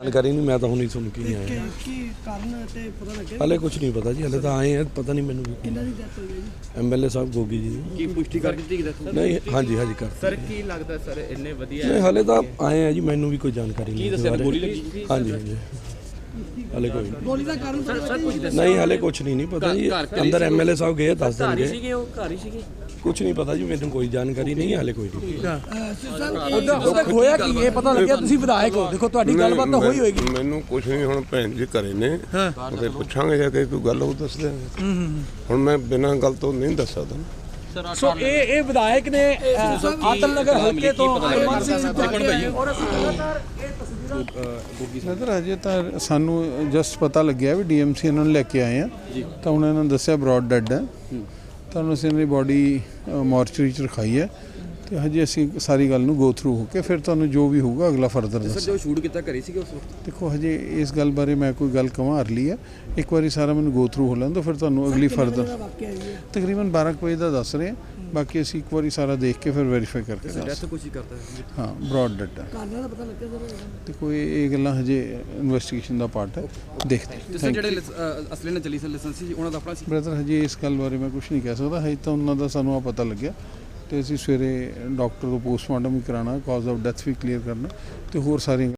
ਜਾਣਕਾਰੀ ਨਹੀਂ ਮੈਂ ਤਾਂ ਹੁਣੀ ਸੁਣ ਕੇ ਆਇਆ। ਕਿ ਕੀ ਕਾਰਨ ਤੇ ਪਤਾ ਲੱਗਿਆ? ਹਲੇ ਕੁਝ ਨਹੀਂ ਪਤਾ ਜੀ ਹਲੇ ਤਾਂ ਆਏ ਆ ਪਤਾ ਨਹੀਂ ਮੈਨੂੰ ਕਿੰਨਾ ਦੀ ਡੈਥ ਹੋਈ ਹੈ ਜੀ? ਐਮਐਲਏ ਸਾਹਿਬ ਗੋਗੀ ਜੀ ਦੀ। ਕੀ ਪੁਸ਼ਟੀ ਕਰ ਦਿੱਤੀ ਕਿ ਨਹੀਂ ਹਾਂਜੀ ਹਾਂਜੀ ਕਰ ਸਰ ਕੀ ਲੱਗਦਾ ਸਰ ਇੰਨੇ ਵਧੀਆ ਨਹੀਂ ਹਲੇ ਤਾਂ ਆਏ ਆ ਜੀ ਮੈਨੂੰ ਵੀ ਕੋਈ ਜਾਣਕਾਰੀ ਨਹੀਂ ਕੀ ਦੱਸਿਆ ਗੋਲੀ ਲੱਗੀ ਹਾਂਜੀ ਹਾਂਜੀ। ਹਲੇ ਕੋਈ ਨਹੀਂ। ਗੋਲੀ ਦਾ ਕਾਰਨ ਪਤਾ ਲੱਗਿਆ ਜੀ? ਨਹੀਂ ਹਲੇ ਕੁਝ ਨਹੀਂ ਨਹੀਂ ਪਤਾ ਜੀ। ਅੰਦਰ ਐਮਐਲਏ ਸਾਹਿਬ ਗਏ ਦੱਸ ਘਰ ਹੀ ਦੇਣਗੇ। ਸੀਗੇ ਉਹ? ਘਰ ਹੀ ਸੀਗੇ? ਕੁਝ ਨਹੀਂ ਪਤਾ ਜੀ ਮੈਨੂੰ ਕੋਈ ਜਾਣਕਾਰੀ ਨਹੀਂ ਹਲੇ ਕੋਈ ਨਹੀਂ। ਅਹ ਸਿਰ ਸਾਹਿਬ ਇਹ- ਉਹਦਾ ਉਹਦਾ ਹੋਇਆ ਕੀ ਇਹ ਪਤਾ ਲੱਗਿਆ ਤੁਸੀਂ ਵਿਧਾਇਕ ਹੋ। ਦੇਖੋ ਤੁਹਾਡੀ ਗੱਲਬਾਤ ਤਾਂ ਹੋਈ ਹੋਏਗੀ। ਮੈਨੂੰ ਕੁਝ ਨਹੀਂ ਹੁਣ ਭੈਣ ਜੀ ਘਰੇ ਨੇ। ਉਹਦੇ ਪੁੱਛਾਂਗੇ ਜਾ ਕੇ ਕੋਈ ਗੱਲ ਉਹ ਦੱਸ ਦੇ ਹੁਣ ਮੈਂ ਬਿਨਾਂ ਗੱਲ ਤੋਂ ਨਹੀਂ ਦੱਸ ਸਕਦਾ। ਸੋ ਇਹ ਇਹ ਵਿਧਾਇਕ ਨੇ ਆਤਮ ਨਗਰ ਹਲਕੇ ਤੋਂ ਹਰਮਨ ਸਿੰਘ ਔਰ ਲਗਾਤਾਰ ਇਹ ਤਸਵੀਰਾਂ ਸਰ ਅਜੇ ਤਾਂ ਸਾਨੂੰ ਜਸਟ ਪਤਾ ਲੱਗਿਆ ਵੀ ਡੀਐਮਸੀ ਇਹਨਾਂ ਨੂੰ ਲੈ ਕੇ ਆਏ ਆ। ਤਾਂ ਉਹਨਾਂ ਨੇ ਦੱਸਿਆ ਬ੍ਰੌਡ ਡੈਡ ਹੈ। ਤਾਂ ਉਹਨਾਂ ਅਸੀਂ ਇਹਨਾਂ ਦੀ ਬੋਡੀ ਮੋਰਚਰੀ ਚ ਰਖਾਈ ਹੈ। ਤੇ ਹਜੇ ਅਸੀਂ ਸਾਰੀ ਗੱਲ ਨੂੰ ਗੋ ਥਰੂ ਹੋ ਕੇ ਫਿਰ ਤੁਹਾਨੂੰ ਜੋ ਵੀ ਹੋਊਗਾ ਅਗਲਾ ਫਰਦਰ ਸਰ ਦੱਸ ਜੋ ਸ਼ੂਟ ਕੀਤਾ ਘਰੇ ਸੀਗੇ ਉਸ ਵਕਤ? ਦੇਖੋ ਹਜੇ ਇਸ ਗੱਲ ਬਾਰੇ ਮੈਂ ਕੋਈ ਗੱਲ ਕਵਾਂ ਲਈ ਹੈ ਇੱਕ ਵਾਰੀ ਸਾਰਾ ਮੈਨੂੰ ਗੋ ਥਰੂ ਹੋ ਲੈਣ ਤਾਂ ਫਿਰ ਤੁਹਾਨੂੰ ਅਗਲੀ ਫਰਦਰ ਦਾ। ਤਕਰੀਬਨ 12 ਕੁ ਵਜੇ ਦਾ ਦੱਸ ਰਹੇ ਹਾਂ। ਬਾਕੀ ਅਸੀਂ ਇੱਕ ਵਾਰੀ ਸਾਰਾ ਦੇਖ ਕੇ ਫਿਰ ਵੈਰੀਫਾਈ ਕਰਕੇ ਦੱਸ ਡੈਥ ਕੁਛ ਹੀ ਕਰਦਾ ਹੈ। ਹਾਂ ਬ੍ਰੌਡ ਹੈ ਕਾਰਨਾਂ ਦਾ ਪਤਾ ਲੱਗਿਆ ਸਰ ਤੇ ਕੋਈ ਇਹ ਗੱਲਾਂ ਹਜੇ ਇਨਵੈਸਟੀਗੇਸ਼ਨ ਦਾ ਪਾਰਟ ਹੈ। ਦੇਖਦੇ ਹਾਂ। ਤੇ ਸਰ ਜਿਹੜੇ ਅਸਲੇ ਨਾਲ ਚੱਲੀ ਸਰ ਲਾਇਸੈਂਸ ਸੀ ਉਹਨਾਂ ਦਾ ਆਪਣਾ ਸੀ? ਬ੍ਰਦਰ ਹਜੇ ਇਸ ਗੱਲ ਬਾਰੇ ਮੈਂ ਕੁਝ ਨਹੀਂ ਕਹਿ ਸਕਦਾ। ਹਜੇ ਤਾਂ ਉਹਨਾਂ ਦਾ ਸਾਨੂੰ ਆ ਪਤਾ ਲੱਗਿਆ। ਤੇ ਅਸੀਂ ਸਵੇਰੇ ਡਾਕਟਰ ਤੋਂ ਪੋਸਟਮਾਰਟਮ ਵੀ ਕਰਾਣਾ ਕਾਜ਼ ਆਫ ਡੈਥ ਵੀ ਕਲੀਅਰ ਕਰਨਾ ਤੇ ਹੋਰ ਸਾਰੀਆਂ